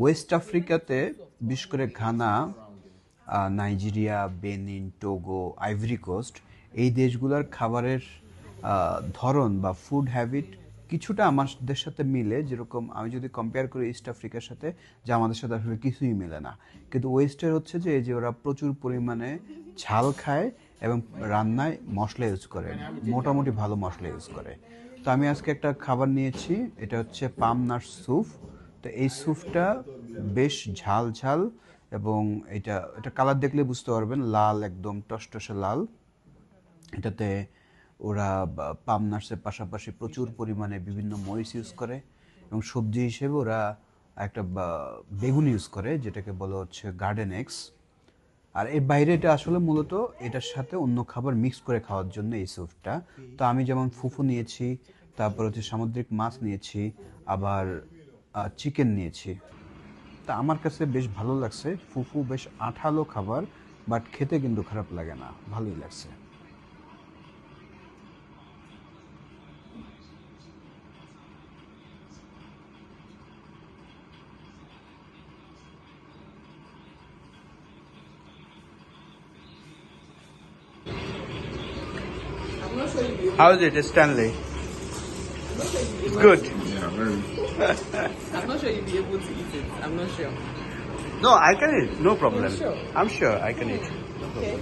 West আফ্রিকাতে বিশেষ করে Ghana Nigeria, Benin, Togo, Ivory Coast, এই দেশগুলোর খাবারের ধরন বা ফুড হ্যাবিট কিছুটা আমাদের সাথে মিলে। যেরকম আমি যদি কম্পেয়ার করি ইস্ট আফ্রিকার সাথে, যে আমাদের সাথে আসলে কিছুই মিলে না। কিন্তু ওয়েস্টের হচ্ছে যে, এই যে ওরা প্রচুর পরিমাণে ঝাল খায় এবং রান্নায় মশলা ইউজ করে। মোটামুটি ভালো মশলা ইউজ করে। তো আমি আজকে একটা খাবার নিয়েছি, এটা হচ্ছে পাম নাট স্যুপ। তো এই স্যুপটা বেশ ঝাল ঝাল এবং এটা এটা কালার দেখলে বুঝতে পারবেন, লাল একদম, টসটসে লাল। এটাতে ওরা পাম নার্সের পাশাপাশি প্রচুর পরিমাণে বিভিন্ন মরিচ ইউজ করে এবং সবজি হিসেবে ওরা একটা বেগুন ইউজ করে, যেটাকে বলা হচ্ছে গার্ডেন এক্স আর এর বাইরে এটা আসলে মূলত এটার সাথে অন্য খাবার মিক্স করে খাওয়ার জন্য এই স্যুপটা তো আমি যেমন ফুফু নিয়েছি, তারপর হচ্ছে সামুদ্রিক মাছ নিয়েছি, আবার চিকেন নিয়েছি। তা আমার কাছে বেশ ভালো লাগছে। ফুফু বেশ আঠালো খাবার বাট খেতে কিন্তু খারাপ লাগে না। ভালোই লাগছে। How is it, Stanley? It's good. I'm not sure you'll be able to eat it. I'm not sure. No, I can eat. No problem. Sure? I'm sure I can eat. No Okay.